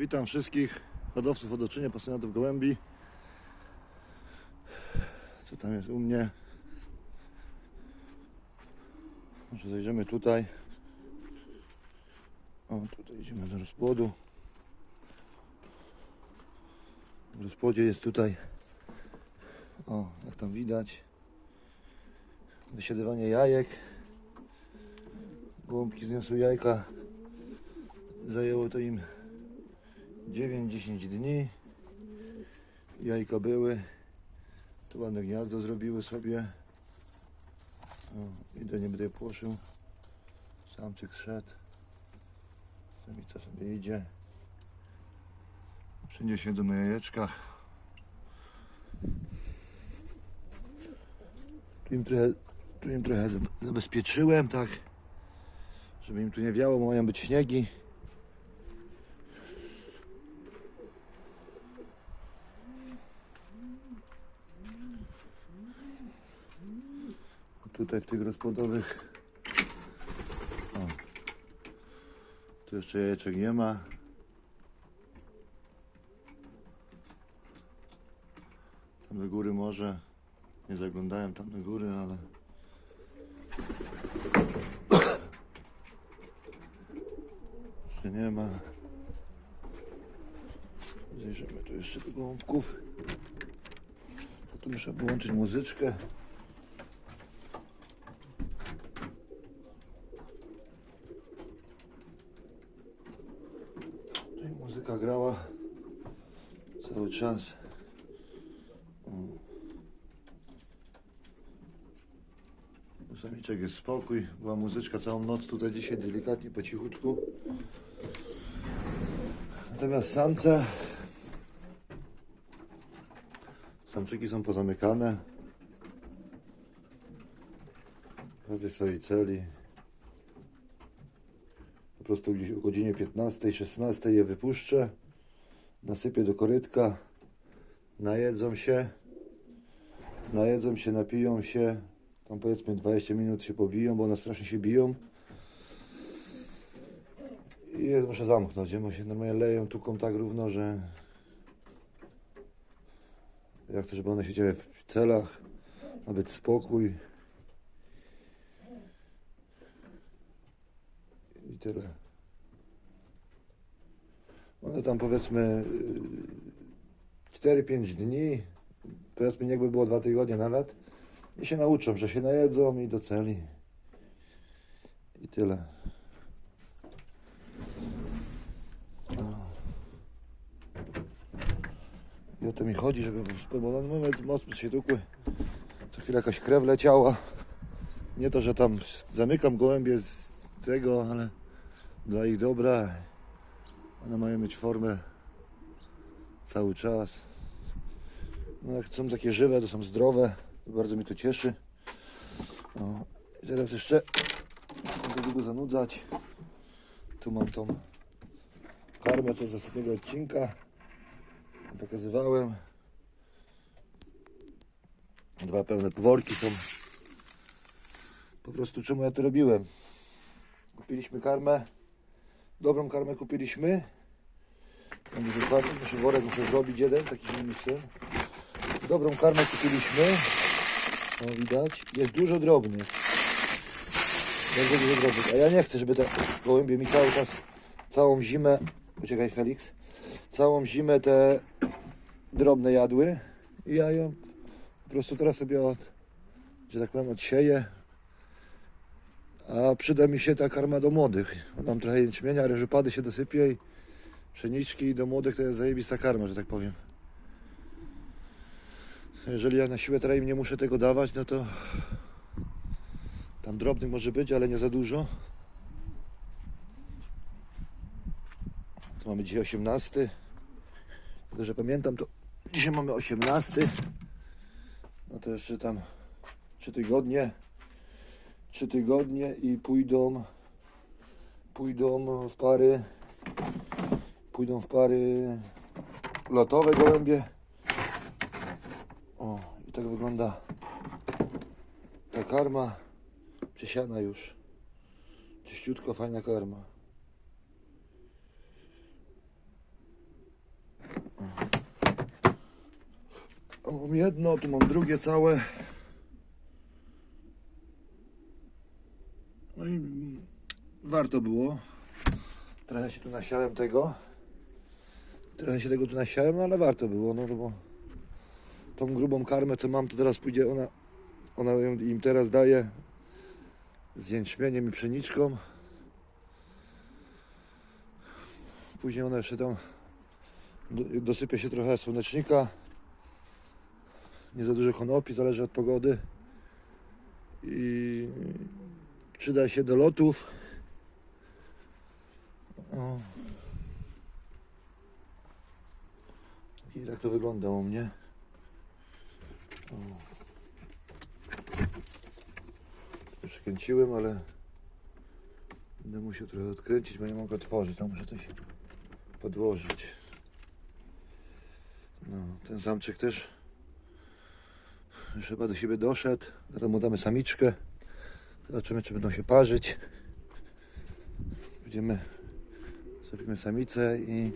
Witam wszystkich hodowców odoczynie, pasjonatów gołębi. Co tam jest u mnie? Może zajrzymy tutaj. O, tutaj idziemy do rozpłodu. W rozpłodzie jest tutaj, o, jak tam widać, wysiadywanie jajek. Gołąbki zniosły jajka. Zajęło to im 9-10 dni. Jajka były. To ładne gniazdo zrobiły sobie. O, idę, nie będę płoszył. Samczyk szedł. Samica sobie idzie. Wszędzie siedzą na jajeczkach. Tu im trochę, tu im trochę zab- zabezpieczyłem, tak. Żeby im tu nie wiało, mają być śniegi. Tutaj w tych rozpłodowych o, tu jeszcze jajeczek nie ma. Tam do góry może. Nie zaglądałem tam do góry, ale jeszcze nie ma. Zajrzymy tu jeszcze do gołąbków. Tu muszę wyłączyć muzyczkę. Tutaj muzyka grała cały czas. O. U samiczek jest spokój. Była muzyczka całą noc tutaj dzisiaj delikatnie, po cichutku. Natomiast samce samczyki są pozamykane. Każdy swojej celi. Po prostu gdzieś o godzinie 15, 16 je wypuszczę. Nasypię do korytka. Najedzą się. Najedzą się, napiją się. Tam powiedzmy 20 minut się pobiją, bo one strasznie się biją. I muszę zamknąć, bo się normalnie leją, tuką tak równo, że ja chcę, żeby one siedziały w celach, ma być spokój. I tyle. One tam powiedzmy y, 4-5 dni, powiedzmy jakby było 2 tygodnie nawet i się nauczą, że się najedzą i do celi. I tyle. I o to mi chodzi, żeby bo one moment mocno się tukły. Co chwilę jakaś krew leciała. Nie to, że tam zamykam gołębie z tego, ale dla ich dobra. One mają mieć formę cały czas. No jak są takie żywe, to są zdrowe. Bardzo mnie to cieszy. No. I teraz jeszcze nie długo zanudzać. Tu mam tą karmę co z ostatniego odcinka. Pokazywałem. Dwa pełne worki są. Po prostu czemu ja to robiłem? Kupiliśmy karmę. Dobrą karmę kupiliśmy. Będzie dokładnie, muszę worek muszę zrobić jeden, taki zimny. Dobrą karmę kupiliśmy. O widać. Jest dużo drobnych. Bardzo dużo drobnych. A ja nie chcę, żeby te gołębie mi cały czas, całą zimę. Poczekaj Felix. Całą zimę te drobne jadły. I ja ją po prostu teraz sobie od, że tak powiem, odsieję. A przyda mi się ta karma do młodych. Mam trochę jęczmienia, ryżopady się dosypie i pszeniczki i do młodych to jest zajebista karma, że tak powiem. Jeżeli ja na siłę teraz im nie muszę tego dawać, no to tam drobnych może być, ale nie za dużo. To mamy dzisiaj 18. Tylko, że pamiętam, to dzisiaj mamy 18. No to jeszcze tam 3 tygodnie. 3 tygodnie i pójdą pójdą w pary pójdą w pary lotowe gołębie tak wygląda ta karma przesiana już. Czyściutko, fajna karma. Tu mam jedno, tu mam drugie całe. No i warto było. Trochę się tu nasiałem tego. Trochę się tego tu nasiałem, ale warto było, no, no bo tą grubą karmę, co mam, to teraz pójdzie ona, ona im teraz daje z jęczmieniem i pszeniczką. Później ona jeszcze tam do- dosypie się trochę słonecznika. Nie za dużo konopi, zależy od pogody. I przyda się do lotów. O. I tak to wygląda u mnie. Przykręciłem, ale będę musiał trochę odkręcić, bo nie mogę otworzyć. Tam muszę coś podłożyć. No, ten samczyk też chyba do siebie doszedł. Zaraz mu damy samiczkę. Zobaczymy, czy będą się parzyć. Będziemy, zrobimy samicę i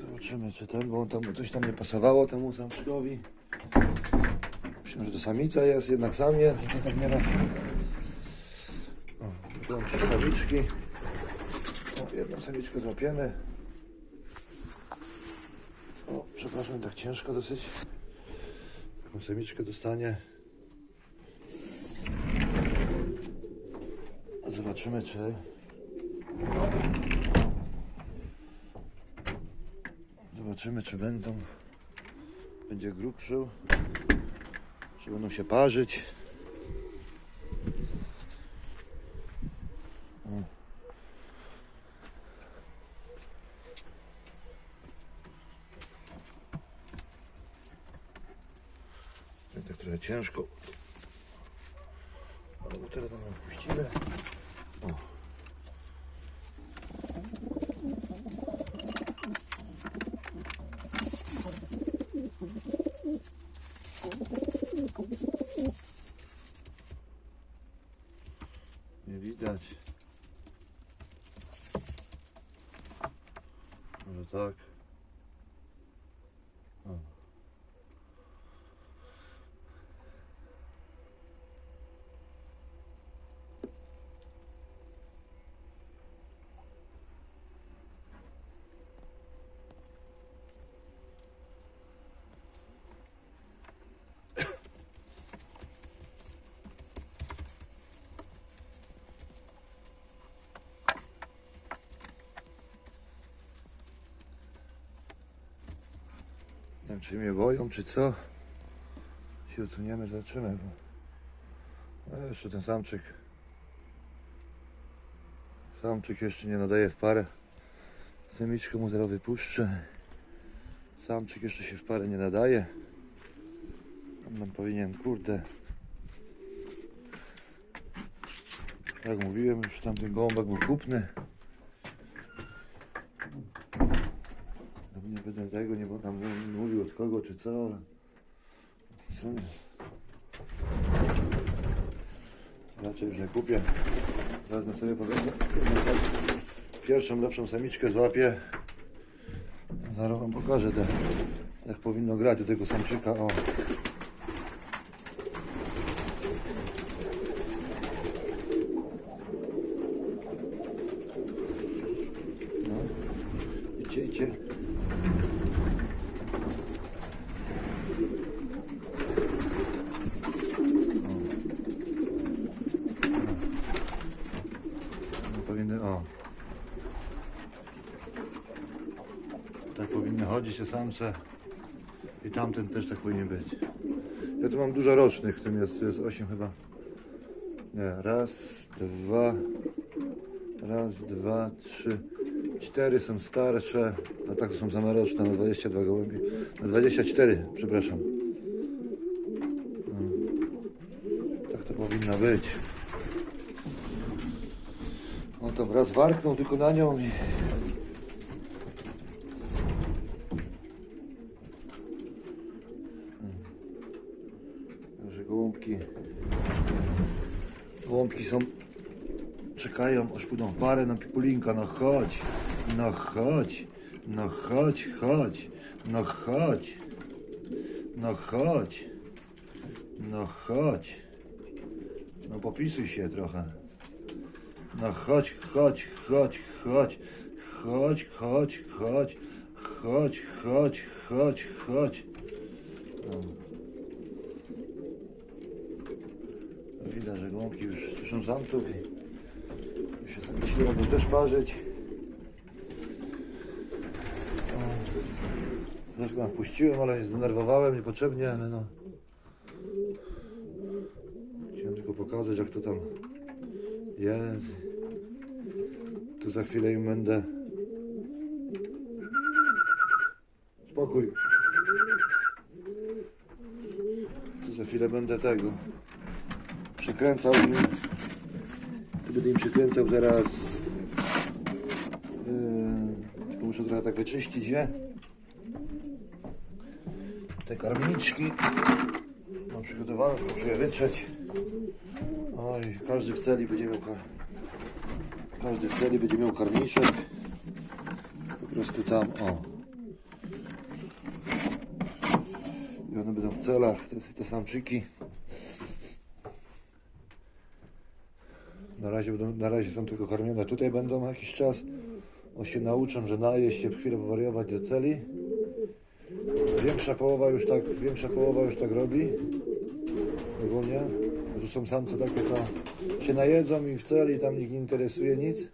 zobaczymy, czy ten, bo on tam coś tam nie pasowało temu samczykowi. Myślałem, że to samica jest, jednak samiec. To tak nieraz... O, trzy samiczki. O, jedną samiczkę złapiemy. O, przepraszam, tak ciężko dosyć. Taką samiczkę dostanie. Zobaczymy, czy... Zobaczymy, czy będą... Będzie grubszył. Czy będą się parzyć. Tak trochę ciężko. Ale teraz tam puścimy. O. Nie widać. Może Nie wiem, czy mnie boją, czy co. Się odsuniemy, zobaczymy. Bo... A jeszcze ten samczyk. Samczyk jeszcze nie nadaje w parę. Samiczkę mu zaraz wypuszczę. Samczyk jeszcze się w parę nie nadaje. On powinien, kurde. Jak mówiłem, już tamten gołąbek był kupny. Nie będę tego, nie będę tam mówił od kogo czy co, ale... Raczej już nie kupię. Wezmę sobie powiedzmy pierwszą lepszą samiczkę złapię. Zaraz wam pokażę te, jak powinno grać do tego samczyka. O. No. Idźcie, idźcie. No, powinny, o. Tak te samce. I tamten też tak powinien być. Ja tu mam dużo rocznych, w tym jest, jest 8 chyba. Nie, raz, dwa, raz, dwa, trzy, cztery są starsze, a tak są same roczne, na 22 gołębie. Na 24, przepraszam. No. Tak to powinno być. On tam raz warknął tylko na nią i... Że gołąbki... Gołąbki są... Czekają, aż pójdą w parę na pipulinka. No chodź, no chodź. No chodź, chodź, no chodź, no chodź, no chodź. No popisuj się trochę. No chodź, chodź, chodź, chodź, chodź, chodź, chodź, chodź, chodź, chodź, chodź. No. No Widać, że gołąbki już słyszą samców i już się sami siłą by też parzyć. Troszkę tam wpuściłem, ale zdenerwowałem niepotrzebnie, ale no. Chciałem tylko pokazać, jak to tam jest. Tu za chwilę im będę. Spokój. Tu za chwilę będę tego. Przekręcał im. Tu będę im przekręcał teraz. Yy, muszę trochę tak wyczyścić je. Te karmniczki. Mam przygotowane, muszę je wytrzeć. Oj, każdy w celi będzie miał kar... Każdy w celi będzie miał karniczek. Po prostu tam, o. I one będą w celach, te, te samczyki. Na razie, będą, na razie są tylko karmione. Tutaj będą jakiś czas. O się nauczą, że najeść się, chwilę powariować do celi. Większa połowa już tak, większa połowa już tak robi. Ogólnie. Tu są samce takie, co się najedzą i w celi tam nikt nie interesuje nic.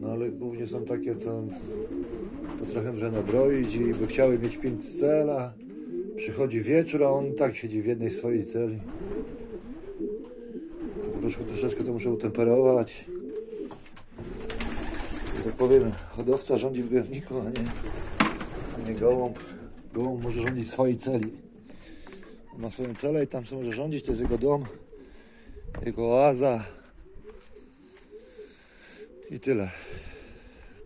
No ale głównie są takie, co potrafią że nabroić i by chciały mieć pięć cela. Przychodzi wieczór, a on tak siedzi w jednej swojej celi. Troszkę, troszeczkę to muszę utemperować. Że tak powiem, hodowca rządzi w gojowniku, a nie, a nie gołąb. Gołąb może rządzić swojej celi. Ma swoją celę i tam sobie może rządzić, to jest jego dom, jego oaza. I tyle.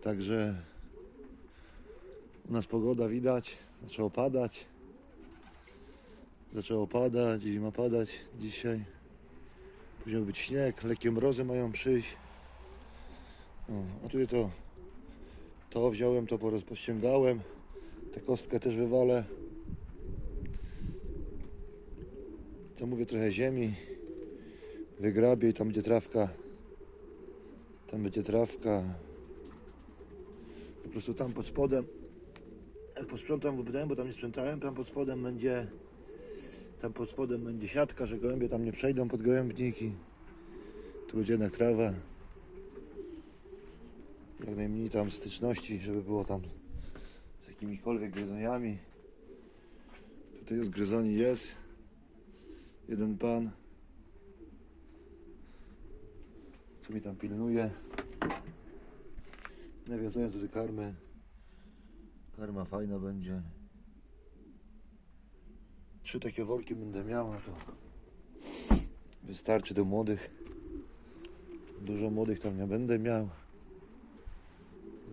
Także u nas pogoda widać, zaczęło padać. Zaczęło padać i ma padać dzisiaj. Ma być śnieg, lekkie mrozy mają przyjść. O, a tutaj to, to wziąłem, to poroz- pościągałem. Tę kostkę też wywalę. To mówię trochę ziemi. Wygrabię i tam będzie trawka. Tam będzie trawka. Po prostu tam pod spodem. Jak posprzątam, wypytałem, bo tam nie sprzątałem, tam pod spodem będzie tam pod spodem będzie siatka, że gołębie tam nie przejdą pod gołębniki. Tu będzie jednak trawa. Jak najmniej tam styczności, żeby było tam z jakimikolwiek gryzoniami. Tutaj od gryzoni jest. Jeden pan. Co mi tam pilnuje. Nawiązuję tutaj karmy. Karma fajna będzie. Trzy takie worki będę miała, to wystarczy do młodych. Dużo młodych tam nie będę miał.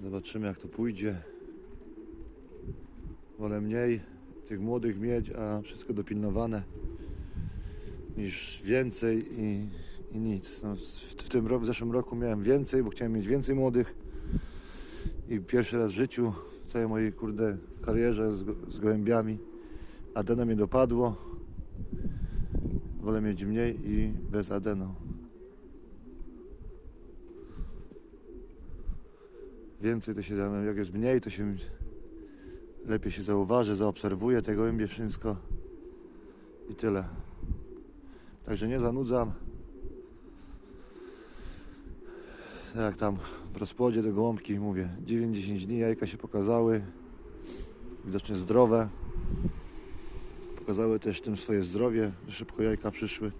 Zobaczymy jak to pójdzie. Wolę mniej tych młodych mieć, a wszystko dopilnowane niż więcej i, i nic. No, w, w tym roku, w zeszłym roku miałem więcej, bo chciałem mieć więcej młodych i pierwszy raz w życiu, w całej mojej kurde karierze z, z gołębiami adeno mnie dopadło. Wolę mieć mniej i bez adeno. Więcej to się, jak jest mniej, to się lepiej się zauważy, zaobserwuje te gołębie wszystko i tyle. Także nie zanudzam. Tak Jak tam w rozpłodzie te gołąbki, mówię, 9-10 dni jajka się pokazały. Widocznie zdrowe. Pokazały też tym swoje zdrowie, szybko jajka przyszły.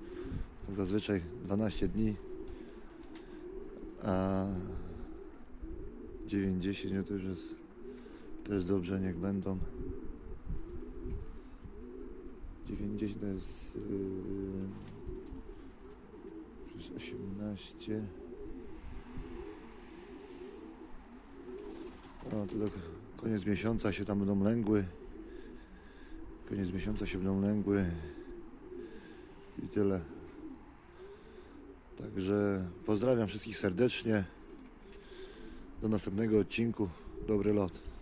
Tak zazwyczaj 12 dni. A 9-10 no to już jest też dobrze, niech będą. 90 to jest yy, plus 18. O, to tak koniec miesiąca się tam będą lęgły. Koniec miesiąca się będą lęgły. I tyle. Także pozdrawiam wszystkich serdecznie. Do następnego odcinku. Dobry lot.